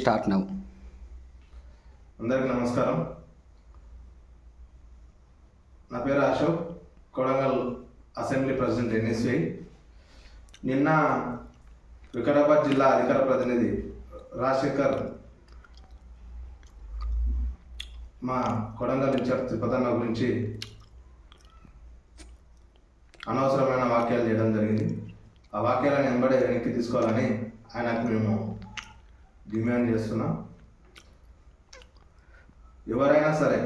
Start now అందరికీ నమస్కారం. నా పేరు Ashok Kodangal assembly president NSV. నిన్న వికారాబాద్ జిల్లా అధికార ప్రతినిధి రాజశేఖర్ మా కొడంగల్ ఇన్ఛార్జ్ తిప్పతన్న గురించి అనవసరమైన వాక్యాలు చేయడం జరిగింది. ఆ వాక్యాలను వెంబడే వెనక్కి తీసుకోవాలని ఆయనకు మేము డిమాండ్ చేస్తున్నాం. ఎవరైనా సరే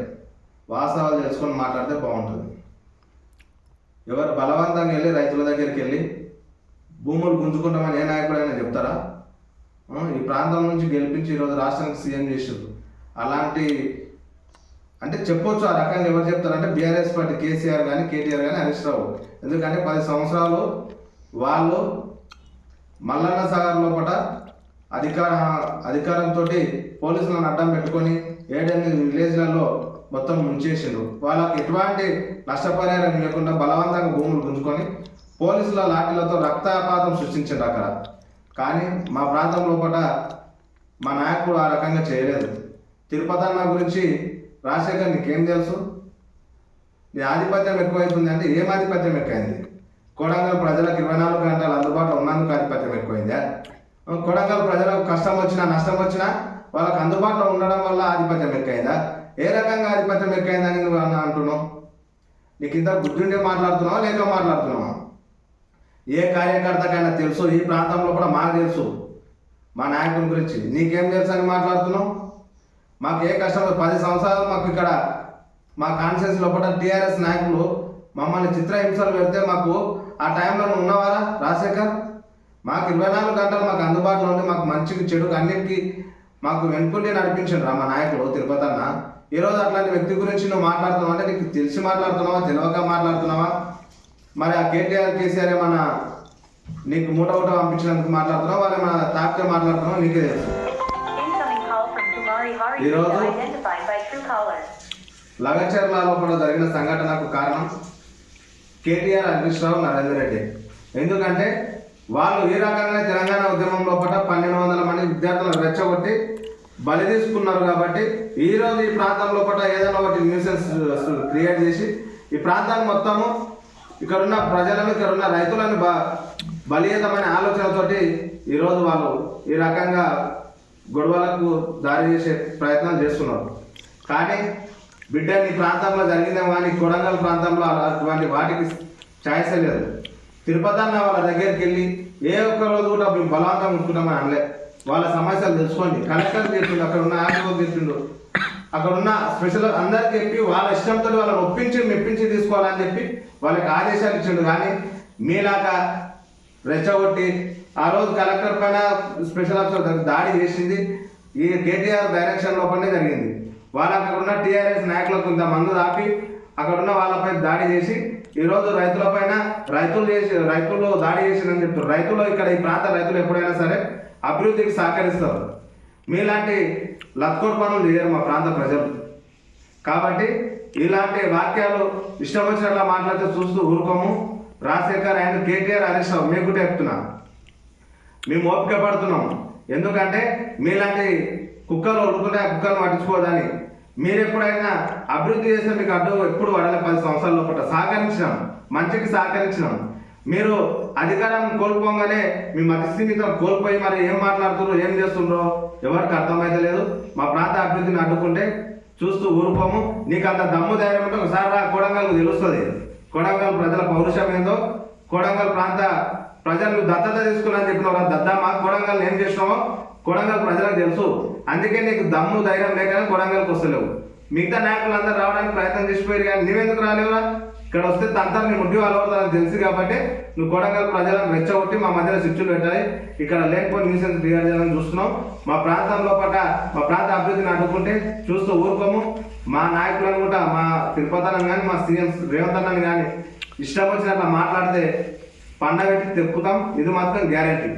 వాస్తవాలు తెలుసుకొని మాట్లాడితే బాగుంటుంది. ఎవరు బలవంతంగా వెళ్ళి రైతుల దగ్గరికి వెళ్ళి భూములు గుంజుకుంటామని ఏ నాయకుడైనా చెప్తారా? ఈ ప్రాంతం నుంచి గెలిపించి ఈరోజు రాష్ట్రానికి సీఎం చేసారు అలాంటి అంటే చెప్పొచ్చు ఆ రకంగా ఎవరు చెప్తారంటే బీఆర్ఎస్ పార్టీ కేసీఆర్ కానీ కేటీఆర్ కానీ హరీష్ రావు. ఎందుకంటే పది సంవత్సరాలు వాళ్ళు మల్లన్న సాగర్ లోపల అధికార అధికారంతో పోలీసులను అడ్డం పెట్టుకొని ఏడెనిమిది విలేజ్లలో మొత్తం ముంచేసిండ్రు. వాళ్ళకి ఎటువంటి నష్టపరిహారం లేకుండా బలవంతంగా భూములు గుంజుకొని పోలీసుల లాఠీలతో రక్తపాతం సృష్టించారు అక్కడ. కానీ మా ప్రాంతం లోపల మా నాయకుడు ఆ రకంగా చేయలేదు. తిరుపతి అన్న గురించి రాజశేఖర్ నీకేం తెలుసు? నీ ఆధిపత్యం ఎక్కువైతుంది అంటే ఏం ఆధిపత్యం ఎక్కువైంది? కొడంగల్ ప్రజలకు ఇరవై నాలుగు గంటలు అందుబాటులో ఉన్నందుకు ఆధిపత్యం ఎక్కువైందా? కొడంగల్ ప్రజలకు కష్టం వచ్చినా నష్టం వచ్చినా వాళ్ళకి అందుబాటులో ఉండడం వల్ల ఆధిపత్యం ఎక్కైందా ఏ రకంగా ఆధిపత్యం ఎక్కైందని నువ్వు అన్న అంటున్నావు? నీకు ఇంత గుర్తుండే మాట్లాడుతున్నావా లేక మాట్లాడుతున్నావా? ఏ కార్యకర్తకైనా తెలుసు ఈ ప్రాంతంలో కూడా మాకు తెలుసు మా నాయకుల గురించి. నీకేం తెలుసు అని మాట్లాడుతున్నావు? మాకు ఏ కష్టం పది సంవత్సరాలు మాకు ఇక్కడ మా కాన్షియస్ లోపల టీఆర్ఎస్ నాయకులు మమ్మల్ని చిత్రహింసలు పెడితే మాకు ఆ టైంలో ఉన్నవారా రాజశేఖర్? మాకు ఇరవై నాలుగు గంటలు మాకు అందుబాటులో ఉండి మాకు మంచికి చెడుకు అన్నిటికీ మాకు వెనుకుండి నడిపించండి రా మా నాయకుడు. తిరుపతి అన్న ఈరోజు అట్లాంటి వ్యక్తి గురించి నువ్వు మాట్లాడుతున్నావు? అంటే నీకు తెలిసి మాట్లాడుతున్నావా? తెలియక మాట్లాడుతున్నావా? మరి ఆ కేటీఆర్ కేసీఆర్ ఏమన్నా నీకు మూట మూట పంపించినందుకు మాట్లాడుతున్నావా? వాళ్ళు ఏమన్నా తాకితే మాట్లాడుతున్నావా? నీకే తెలుసు. Incoming call from Kumari Hari ఈ is రోజు identified by Truecaller. లగచర్లలో కూడా జరిగిన సంఘటనకు కారణం కేటీఆర్ హరీష్ రావు నరేందర్ రెడ్డి. ఎందుకంటే వాళ్ళు ఈ రకంగా తెలంగాణ ఉద్యమం లోపల పన్నెండు వందల మంది విద్యార్థులను రెచ్చగొట్టి బలి తీసుకున్నారు కాబట్టి ఈ రోజు ఈ ప్రాంతం లోపల ఏదైనా ఒకటి న్యూసెన్స్ క్రియేట్ చేసి ఈ ప్రాంతాన్ని మొత్తము ఇక్కడున్న ప్రజలను ఇక్కడున్న రైతులను బ బలీయతమైన ఆలోచనతోటి ఈరోజు వాళ్ళు ఈ రకంగా గొడవలకు దారి చేసే ప్రయత్నం చేస్తున్నారు. కానీ బిడ్డ నీ ప్రాంతంలో జరిగిన కానీ కొడంగల్ ప్రాంతంలో అటువంటి వాటికి ఛాయిస్ లేదు. తిరుపతి అన్న వాళ్ళ దగ్గరికి వెళ్ళి ఏ ఒక్క రోజు కూడా మేము బలవంతం ఉంచుకుంటామని అనలే. వాళ్ళ సమస్యలు తెలుసుకోండి. కలెక్టర్ చెప్పిండు అక్కడ ఉన్న ఆర్టీఓ చెప్పిండు. అక్కడ ఉన్న స్పెషల్ అందరికి చెప్పి వాళ్ళ ఇష్టంతో వాళ్ళని ఒప్పించి మెప్పించి తీసుకోవాలని చెప్పి వాళ్ళకి ఆదేశాలు ఇచ్చిండు. కానీ మీలాగా రెచ్చగొట్టి ఆ రోజు కలెక్టర్ పైన స్పెషల్ ఆఫీసర్ దాడి చేసింది. ఈ కేటీఆర్ డైరెక్షన్ లోపలనే జరిగింది. వాళ్ళు అక్కడ ఉన్న టీఆర్ఎస్ నాయకులకు కొంత మందు ఆపి అక్కడ ఉన్న వాళ్ళపై దాడి చేసి ఈరోజు రైతులపైన రైతులు చేసి రైతులు దాడి చేసిందని చెప్తారు. రైతులు ఇక్కడ ఈ ప్రాంత రైతులు ఎప్పుడైనా సరే అభివృద్ధికి సహకరిస్తారు. మీలాంటి లత్కోర్ పనులు చేయరు మా ప్రాంత ప్రజలు. కాబట్టి ఇలాంటి వాక్యాలు ఇష్టం వచ్చినట్లా మాట్లాడితే చూస్తూ ఊరుకోము. రాజశేఖర్ అండ్ కేటీఆర్ హరీష్ రావు మీకు చెప్తున్నా. మేము ఓపిక పడుతున్నాం ఎందుకంటే మీలాంటి కుక్కలు ఉడుకుంటే ఆ కుక్కలను పట్టించుకోదని మీరు ఎప్పుడైనా అభివృద్ధి చేసిన మీకు అడ్డు ఎప్పుడు పడాలి పది సంవత్సరాల లోపల. సహకరించినాం. మంచికి సహకరించినాం. మీరు అధికారం కోల్పోగానే మీ మతిస్థిమితం కోల్పోయి మరి ఏం మాట్లాడుతున్నారు ఏం చేస్తుండ్రో ఎవరికి అర్థమైతే లేదు. మా ప్రాంత అభివృద్ధిని అడ్డుకుంటే చూస్తూ ఊరుకోము. నీకు అంత దమ్ము ధైర్యం ఉంటే ఒకసారి రా కొడంగల్కు తెలుస్తుంది. కొడంగల్ ప్రజల పౌరుషం ఏందో కొడంగల్ ప్రాంత ప్రజలు దత్తత తీసుకున్నాను దత్త మా కొడంగల్ ఏం చేసినామో కొడంగల్ ప్రజలకు తెలుసు. అందుకే నీకు దమ్ము ధైర్యం లేకనే కొడంగల్కి వస్తలేవు. మిగతా నాయకులు అందరూ రావడానికి ప్రయత్నం చేసిపోయారు కానీ నువ్వెందుకు రాలేవురా? ఇక్కడ వస్తే తంతా నీ ముడ్డి వాళ్ళు తెలుసు కాబట్టి నువ్వు కొడంగల్ ప్రజలను రెచ్చగొట్టి మా మధ్యలో శిక్షలు పెట్టాలి. ఇక్కడ లేకపోతే న్యూసెన్స్ క్లియర్ చేయాలని చూస్తున్నాం. మా ప్రాంతంలో పట్ల మా ప్రాంత అభివృద్ధిని అడ్డుకుంటే చూస్తూ ఊరుకోము. మా నాయకులను కూడా మా తిరుపతనం కానీ మా సీఎం రేవంత్ అన్నని కానీ ఇష్టం వచ్చినట్లా మాట్లాడితే పండగ పెట్టి తెప్పుతాం. ఇది మాత్రం గ్యారంటీ.